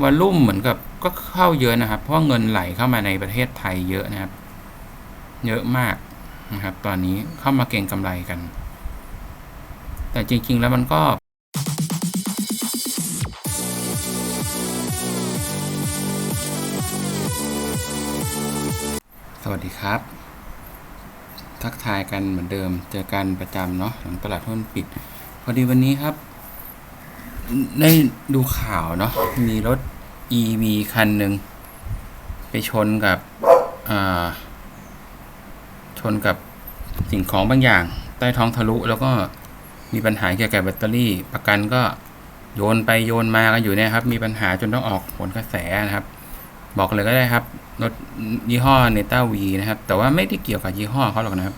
วอลลุ่มเหมือนกับก็เข้าเยอะนะครับ เพราะเงินไหลเข้ามาในประเทศไทยเยอะนะครับ เยอะมากนะครับ ตอนนี้เข้ามาเก็งกำไรกัน แต่จริง ๆ แล้วมันก็สวัสดีครับ ทักทายกันเหมือนเดิม เจอกันประจำเนาะหลังตลาดหุ้นปิด พอดีวันนี้ครับ ได้ดูข่าวเนาะมีรถ EV คันหนึ่งไปชนกับอชนกับสิ่งของบางอย่าง ใต้ท้องทะลุแล้วก็มีปัญหาเกี่ยวกับแบตเตอรี่ ประกันก็โยนไปโยนมากันอยู่เนี่ยครับ มีปัญหาจนต้องออกผลกระแสนะครับ บอกเลยก็ได้ครับรถยี่ห้อเนต้าวีนะครับ แต่ว่าไม่ได้เกี่ยวกับยี่ห้อเขาหรอกนะครับ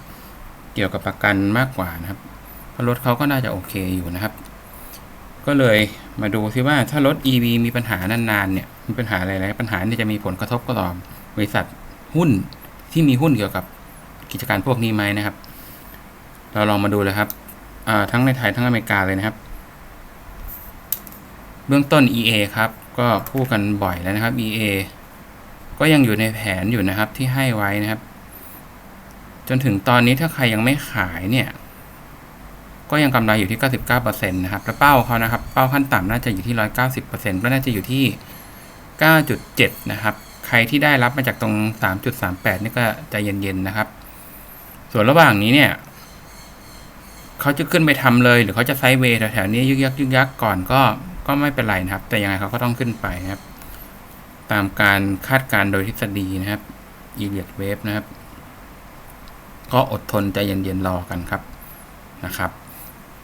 เกี่ยวกับประกันมากกว่านะครับเพราะรถเขาก็น่าจะโอเคอยู่นะครับ ก็เลยมาดูซิว่าถ้ารถ EV มีปัญหานานๆเนี่ยมีปัญหาอะไรๆปัญหาเนี่ยจะมีผลกระทบต่อบริษัทหุ้นที่มีหุ้นเกี่ยวกับกิจการพวกนี้ไหมนะครับ เราลองมาดูเลยครับทั้งในไทยทั้งอเมริกาเลยนะครับ เบื้องต้น EA ครับ ก็พูดกันบ่อยแล้วนะครับ EA ก็ยังอยู่ในแผนอยู่นะครับที่ให้ไว้นะครับ จนถึงตอนนี้ถ้าใครยังไม่ขายเนี่ย ก็ยังกำไรอยู่ที่ 99%นะครับแล้วเป้าเขานะครับ เป้าขั้นต่ำน่าจะอยู่ที่ 190%ก็น่าจะอยู่ที่ 9.7 นะครับ ใครที่ได้รับมาจากตรง 3.38 นี่ก็ใจเย็นๆนะครับ ส่วนระหว่างนี้เนี่ยเขาจะขึ้นไปทำเลย หรือเขาจะไซด์เวย์แถวๆนี้ยึกยักยึกยักก่อนก็ก็ไม่เป็นไรนะครับ แต่ยังไงเขาก็ต้องขึ้นไปนะครับ ตามการคาดการโดยทฤษฎีนะครับ e l i o t Wave นะครับ ก็อดทนใจเย็นๆรอกันครับนะครับ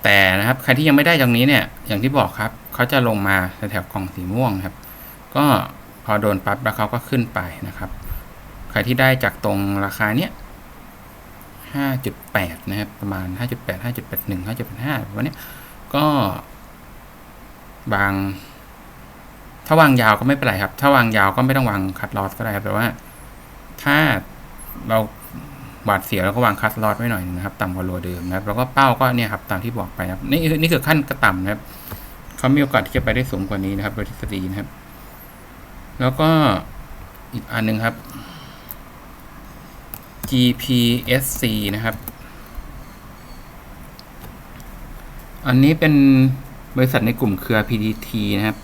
แต่นะครับใครที่ยังไม่ได้ตรงนี้เนี่ยอย่างที่บอกครับเขาจะลงมาแถวกล่องสีม่วงครับ ก็พอโดนปั๊บแล้วเขาก็ขึ้นไปนะครับ ใครที่ได้จากตรงราคาเนี้ยห้าจุดแปดนะครับ ประมาณห้าจุดแปดห้าจุดแปดหนึ่งห้าจุดแปดห้าวันนี้ก็ บาง ถ้าวางยาวก็ไม่เป็นไรครับ ถ้าวางยาวก็ไม่ต้องวางคัดลอสก็ได้ครับแต่ว่า ถ้าเรา บาดเสียแล้วก็วางคัดลอสไว้หน่อยนะครับต่ำกว่าโลเดิมนะครับแล้วก็เป้าก็เนี่ยครับตามที่บอกไปครับนี่นี่คือขั้นกระต่ำนะครับเขามีโอกาสที่จะไปได้สูงกว่านี้นะครับโดยทฤษฎีนะครับ แล้วก็อีกอันหนึ่งครับ GPSC นะครับ อันนี้เป็นบริษัทในกลุ่มเครือ PDT นะครับ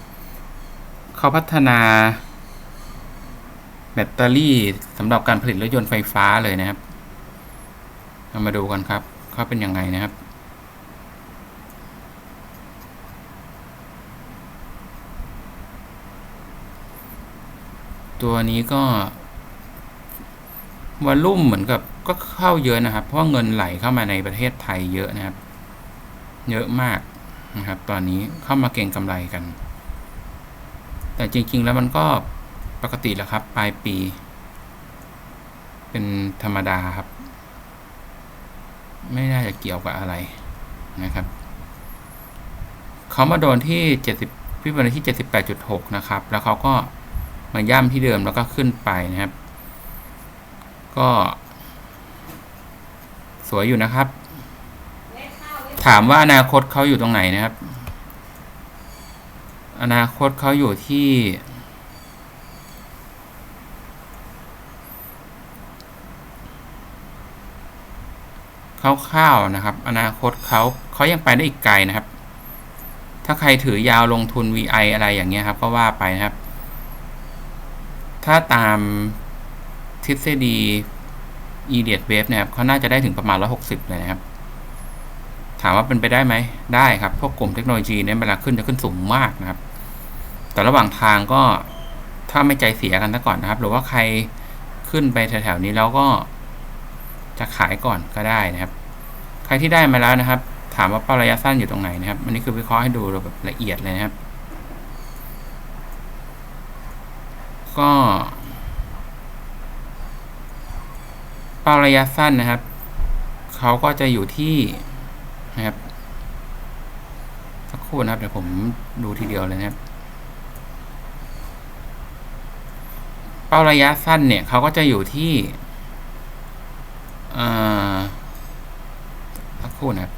เขาพัฒนาแบตเตอรี่สำหรับการผลิตรถยนต์ไฟฟ้าเลยนะครับ เรามาดูกันครับเขาเป็นยังไงนะครับ ตัวนี้ก็วอลลุ่มเหมือนกับก็เข้าเยอะนะครับ เพราะเงินไหลเข้ามาในประเทศไทยเยอะนะครับ เยอะมากนะครับ ตอนนี้เข้ามาเก็งกำไรกัน แต่จริง ๆ แล้วมันก็ปกติแหละครับ ปลายปี เป็นธรรมดาครับ ไม่น่าจะเกี่ยวกับอะไรนะครับเขามาโดนที่เจ็ดสิบพี่บอลที่เจ็ดสิบแปดจุดหกนะครับ แล้วเขาก็มาย่ำที่เดิมแล้วก็ขึ้นไปนะครับ ก็ สวยอยู่นะครับ ถามว่าอนาคตเขาอยู่ตรงไหนนะครับ อนาคตเขาอยู่ที่ คร่าวๆนะครับ อนาคตเขาเขายังไปได้อีกไกลนะครับ ถ้าใครถือยาวลงทุน VI อะไรอย่างเงี้ยครับก็ว่าไปนะครับ ถ้าตามทฤษฎี e d i o t Wave เนี่ยครับเขาน่าจะได้ถึงประมาณ 160 เลยนะครับ ถามว่าเป็นไปได้ไหมได้ครับ พวกกลุ่มเทคโนโลยีเนี่ยเวลาขึ้นจะขึ้นสูงมากนะครับ แต่ระหว่างทางก็ถ้าไม่ใจเสียกันซะก่อนนะครับ หรือว่าใครขึ้นไปแถวๆนี้แล้วก็ จะขายก่อนก็ได้นะครับ ใครที่ได้มาแล้วนะครับ ถามว่าเป้าระยะสั้นอยู่ตรงไหนนะครับอันนี้คือวิเคราะห์ให้ดูแบบละเอียดเลยนะครับ ก็เป้าระยะสั้นนะครับเขาก็จะอยู่ที่นะครับสักครู่นะครับเดี๋ยวผมดูทีเดียวเลยนะครับเป้าระยะสั้นเนี่ยเขาก็จะอยู่ที่อ่าสักค รู่นะครับ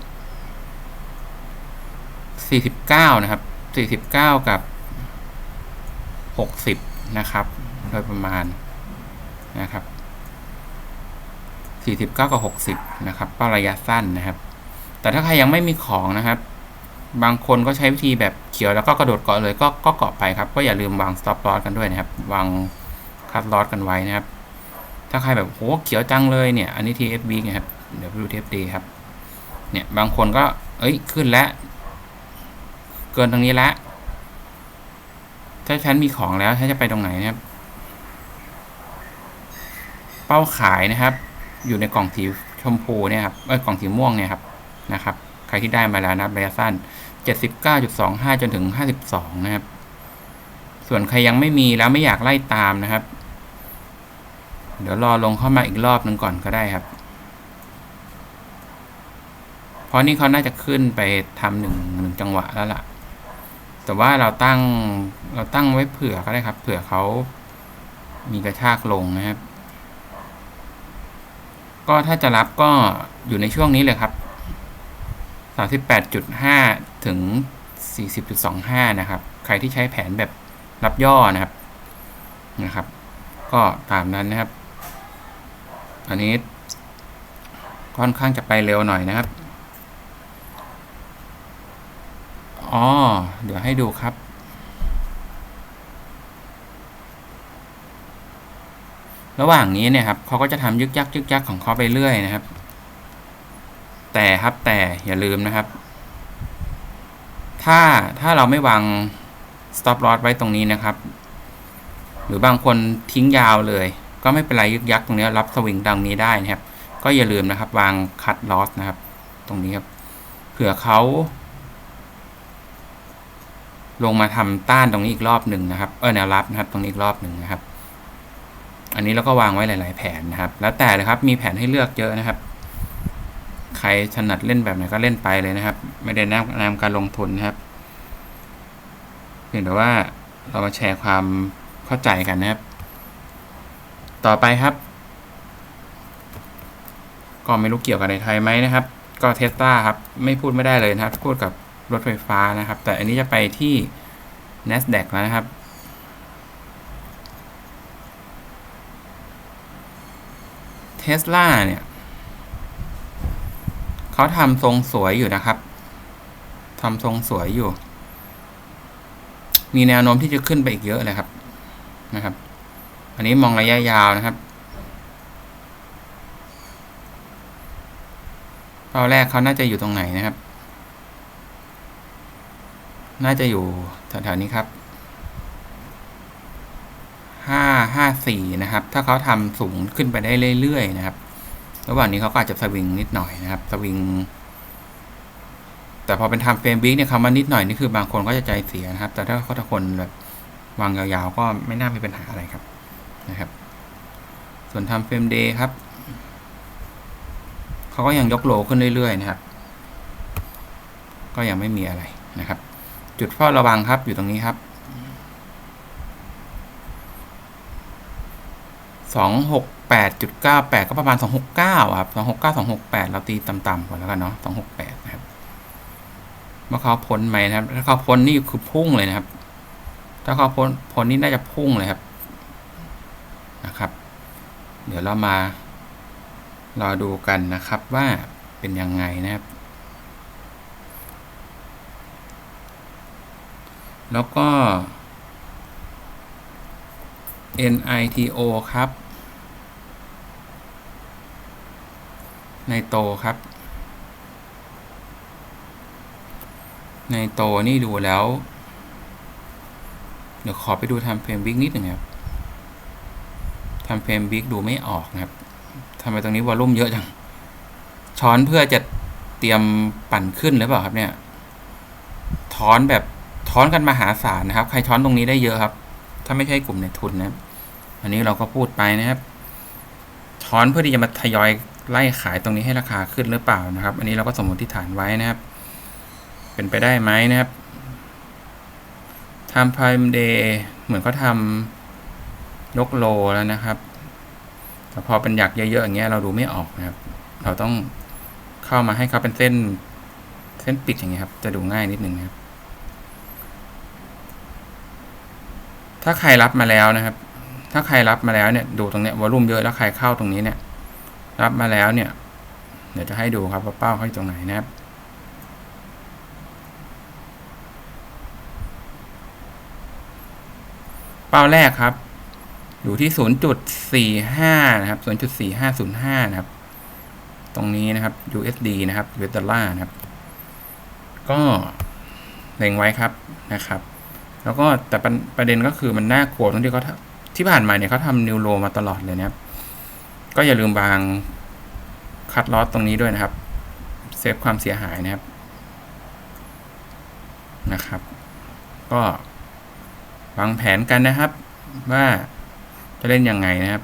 สี่สิบเก้านะครับสี่สิบเก้ากับหกสิบนะครับ โดยประมาณนะครับสี่สิบเก้ากับหกสิบนะครับก็ระยะสั้นนะครับ แต่ถ้าใครยังไม่มีของนะครับ บางคนก็ใช้วิธีแบบเขียวแล้วก็กระโดดเกาะเลยก็ก็เกาะไปครับ ก็อย่าลืมวาง stop loss กันด้วยนะครับ วาง cut loss กันไว้นะครับ ถ้าใครแบบโหเขียวจังเลยเนี่ย อันนี้ TFB นะครับ เดี๋ยวไปดู TFD ครับ เนี่ยบางคนก็ เอ้ยขึ้นแล้วเกินตรงนี้แล้วถ้าฉันมีของแล้วฉันจะไปตรงไหนนะครับ เป้าขายนะครับ อยู่ในกล่องสีชมพูเนี่ยครับเอ้ยกล่องสีม่วงเนี่ยครับนะครับ ใครที่ได้มาแล้วนะครับระยะสั้น 79.25 จนถึง 52 นะครับ ส่วนใครยังไม่มีแล้วไม่อยากไล่ตามนะครับ เดี๋ยวรอลงเข้ามาอีกรอบหนึ่งก่อนก็ได้ครับ เพราะนี่เขาน่าจะขึ้นไปทำหนึ่งหนึ่งจังหวะแล้วล่ะ แต่ว่าเราตั้งเราตั้งไว้เผื่อก็ได้ครับ เผื่อเขามีกระชากลงนะครับ ก็ถ้าจะรับก็อยู่ในช่วงนี้เลยครับ38.5 ถึง 40.25 นะครับ ใครที่ใช้แผนแบบรับย่อนะครับนะครับ ก็ตามนั้นนะครับ อันนี้ค่อนข้างจะไปเร็วหน่อยนะครับ อ๋อ เดี๋ยวให้ดูครับ ระหว่างนี้เนี่ยครับเขาก็จะทำยึกยักยึกยักของเขาไปเรื่อยนะครับ แต่ครับแต่อย่าลืมนะครับ ถ้าถ้าเราไม่วาง stop loss ไว้ตรงนี้นะครับ หรือบางคนทิ้งยาวเลย ก็ไม่เป็นไรยึกยักตรงนี้รับสวิงดังนี้ได้นะครับ ก็อย่าลืมนะครับ วาง cut loss นะครับ ตรงนี้ครับ เผื่อเขา ลงมาทำต้านตรงนี้อีกรอบหนึ่งนะครับ เออแนวรับนะครับ ตรงนี้อีกรอบหนึ่งนะครับ อันนี้เราก็วางไว้หลาย ๆ แผนนะครับ แล้วแต่เลยครับมีแผนให้เลือกเยอะนะครับ ใครถนัดเล่นแบบไหนก็เล่นไปเลยนะครับ ไม่ได้แนะนำการลงทุนนะครับเพียงแต่ว่าเรามาแชร์ความเข้าใจกันนะครับ ต่อไปครับ ก็ไม่รู้เกี่ยวกับในไทยไหมนะครับ ก็เทสลาครับ ไม่พูดไม่ได้เลยนะครับพูดกับ รถไฟฟ้านะครับ แต่อันนี้จะไปที่ NASDAQ แล้วนะครับ เทสลาเนี่ยเขาทำทรงสวยอยู่นะครับทำทรงสวยอยู่ มีแนวโน้มที่จะขึ้นไปอีกเยอะเลยครับนะครับ อันนี้มองระยะยาวนะครับเป้าแรกเขาน่าจะอยู่ตรงไหนนะครับ น่าจะอยู่แถวๆนี้ครับห้าห้าสี่นะครับ ถ้าเขาทำสูงขึ้นไปได้เรื่อยๆนะครับ ระหว่างนี้เขาก็อาจจะสวิงนิดหน่อยนะครับ สวิง แต่พอเป็นทำเฟรมวิกเนี่ยคำว่านิดหน่อยนี่คือบางคนก็จะใจเสียนะครับ แต่ถ้าเขาทุกคนแบบวางยาวๆก็ไม่น่ามีปัญหาอะไรครับนะครับ ส่วนทำเฟรมเดย์ครับเขาก็ยังยกโลขึ้นเรื่อยๆนะครับ ก็ยังไม่มีอะไรนะครับ จุดเฝ้าระวังครับอยู่ตรงนี้ครับสองหกแปดจุดเก้าแปดก็ประมาณสองหกเก้าครับสองหกเก้าสองหกแปดเราตีต่ำๆก่อนแล้วกันเนาะสองหกแปดนะครับเมื่อเขาพ้นไหมนะครับ ถ้าเขาพ้นนี่คือพุ่งเลยนะครับ ถ้าเขาพ้นพ้นนี่น่าจะพุ่งเลยครับนะครับ เดี๋ยวเรามารอดูกันนะครับว่าเป็นยังไงนะครับ แล้วก็ NITO ครับ ในโตครับ ในโตนี่ดูแล้ว เดี๋ยวขอไปดูทำเฟรมวิกนิดหนึ่งครับทำเฟรมวิกดูไม่ออกนะครับทำไมตรงนี้วอลลุ่มเยอะจัง ช้อนเพื่อจะเตรียมปั่นขึ้นหรือเปล่าครับเนี่ย ถอนแบบ ถอนกันมหาศาลนะครับ ใครช้อนตรงนี้ได้เยอะครับ ถ้าไม่ใช่กลุ่มในทุนนะอันนี้เราก็พูดไปนะครับช้อนเพื่อที่จะมาทยอยไล่ขายตรงนี้ให้ราคาขึ้นหรือเปล่านะครับ อันนี้เราก็สมมติฐานไว้นะครับ เป็นไปได้ไหมนะครับทำ prime day เหมือนเขาทำยกโลแล้วนะครับแต่พอเป็นหยักเยอะๆอย่างเงี้ยเราดูไม่ออกนะครับ เราต้องเข้ามาให้เขาเป็นเส้นเส้นปิดอย่างเงี้ยครับ จะดูง่ายนิดนึงนะครับ ถ้าใครรับมาแล้วนะครับ ถ้าใครรับมาแล้วเนี่ยดูตรงเนี้ยวอลลุ่มเยอะแล้วใครเข้าตรงนี้เนี่ย รับมาแล้วเนี่ย เดี๋ยวจะให้ดูครับว่าเป้าเขาอยู่ตรงไหนนะครับเป้าแรกครับ อยู่ที่ 0.45 นะครับ 0.4505 นะครับ ตรงนี้นะครับ USD นะครับ US ดอลลาร์นะครับ ก็เล็งไว้ครับนะครับ แล้วก็แต่ประเด็นก็คือมันน่ากลัวตรงที่เขาที่ผ่านมาเนี่ยเขาทำนิวโรมาตลอดเลยนะครับ ก็อย่าลืมวางคัดลอสตรงนี้ด้วยนะครับ เซฟความเสียหายนะครับนะครับ ก็วางแผนกันนะครับ ว่าจะเล่นยังไงนะครับ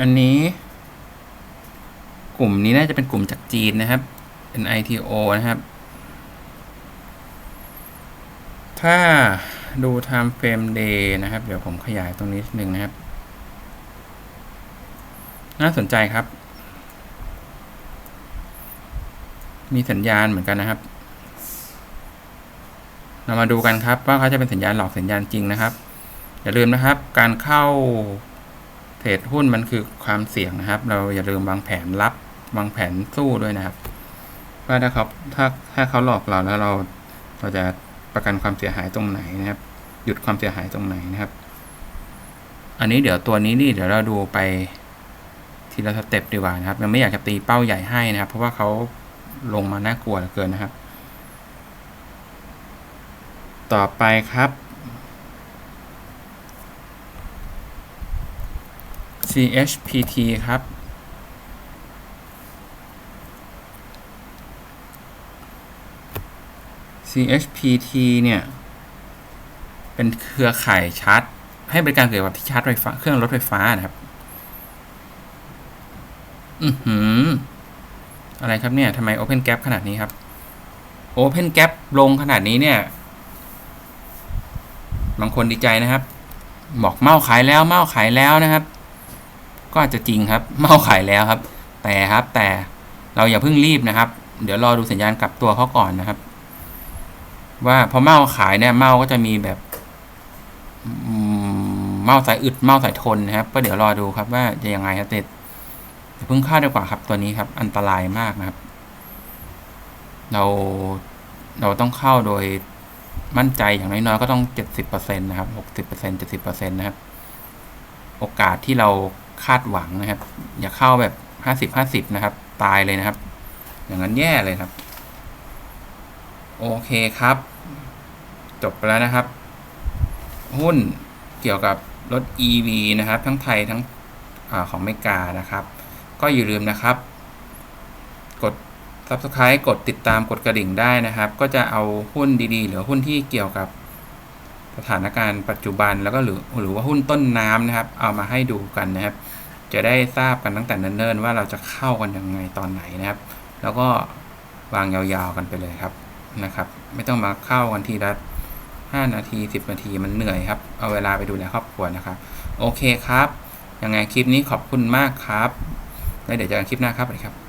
อันนี้ กลุ่มนี้น่าจะเป็นกลุ่มจากจีนนะครับเป็น ITO นะครับ ถ้าดู time frame day นะครับ เดี๋ยวผมขยายตรงนี้นิดนึงนะครับ น่าสนใจครับ มีสัญญาณเหมือนกันนะครับ เรามาดูกันครับ ว่าเขาจะเป็นสัญญาณหลอกสัญญาณจริงนะครับ อย่าลืมนะครับ การเข้าเทรดหุ้นมันคือความเสี่ยงนะครับ เราอย่าลืมวางแผนรับวางแผนสู้ด้วยนะครับ ว่าถ้าเขาถ้าถ้าเขาหลอกเราแล้วเราเราจะ ประกันความเสียหายตรงไหนนะครับ หยุดความเสียหายตรงไหนนะครับ อันนี้เดี๋ยวตัวนี้นี่เดี๋ยวเราดูไปทีละสเต็ปดีกว่านะครับยังไม่อยากจะตีเป้าใหญ่ให้นะครับ เพราะว่าเขาลงมาน่ากลัวเหลือเกินนะครับ ต่อไปครับ CHPT ครับ CHPT เนี่ย เป็นเครือข่ายชาร์จ ให้บริการเกี่ยวกับที่ชาร์จไฟฟ้าเครื่องรถไฟฟ้านะครับ อือหือ อะไรครับเนี่ยทำไม Open Gap ขนาดนี้ครับ Open Gap ลงขนาดนี้เนี่ย บางคนดีใจนะครับ บอกเมาขายแล้วเมาขายแล้วนะครับ ก็อาจจะจริงครับ เมาขายแล้วครับ แต่ครับแต่เราอย่าเพิ่งรีบนะครับ เดี๋ยวรอดูสัญญาณกลับตัวเขาก่อนนะครับ ว่าพอเมาขายเนี่ยเมาก็จะมีแบบอืมเมาสายอึดเมาสายทนนะครับ ก็เดี๋ยวรอดูครับว่าจะยังไงครับแต่อย่าเพิ่งเข้าดีกว่าครับตัวนี้ครับ อันตรายมากนะครับ เราเราต้องเข้าโดยมั่นใจอย่างน้อยๆก็ต้องเจ็ดสิบเปอร์เซ็นต์นะครับหกสิบเปอร์เซ็นต์เจ็ดสิบเปอร์เซ็นต์นะครับ โอกาสที่เราคาดหวังนะครับ อย่าเข้าแบบห้าสิบห้าสิบนะครับ ตายเลยนะครับ อย่างนั้นแย่เลยครับ โอเคครับ จบไปแล้วนะครับ หุ้นเกี่ยวกับรถ EV นะครับ ทั้งไทยทั้งอของเมกานะครับ ก็อย่าลืมนะครับ กด Subscribe กดติดตามกดกระดิ่งได้นะครับ ก็จะเอาหุ้นดีๆ หรือหุ้นที่เกี่ยวกับสถานการณ์ปัจจุบันแล้วก็หรือหรือว่าหุ้นต้นน้ำนะครับ เอามาให้ดูกันนะครับ จะได้ทราบกันตั้งแต่เนิ่นๆว่าเราจะเข้ากันยังไงตอนไหนนะครับ แล้วก็วางยาวๆกันไปเลยครับนะครับ ไม่ต้องมาเข้ากันทีละ 5 นาที 10 นาทีมันเหนื่อยครับ เอาเวลาไปดูแลครอบครัวนะครับ โอเคครับ ยังไงคลิปนี้ขอบคุณมากครับ แล้วเดี๋ยวเจอกันคลิปหน้าครับสวัสดีครับ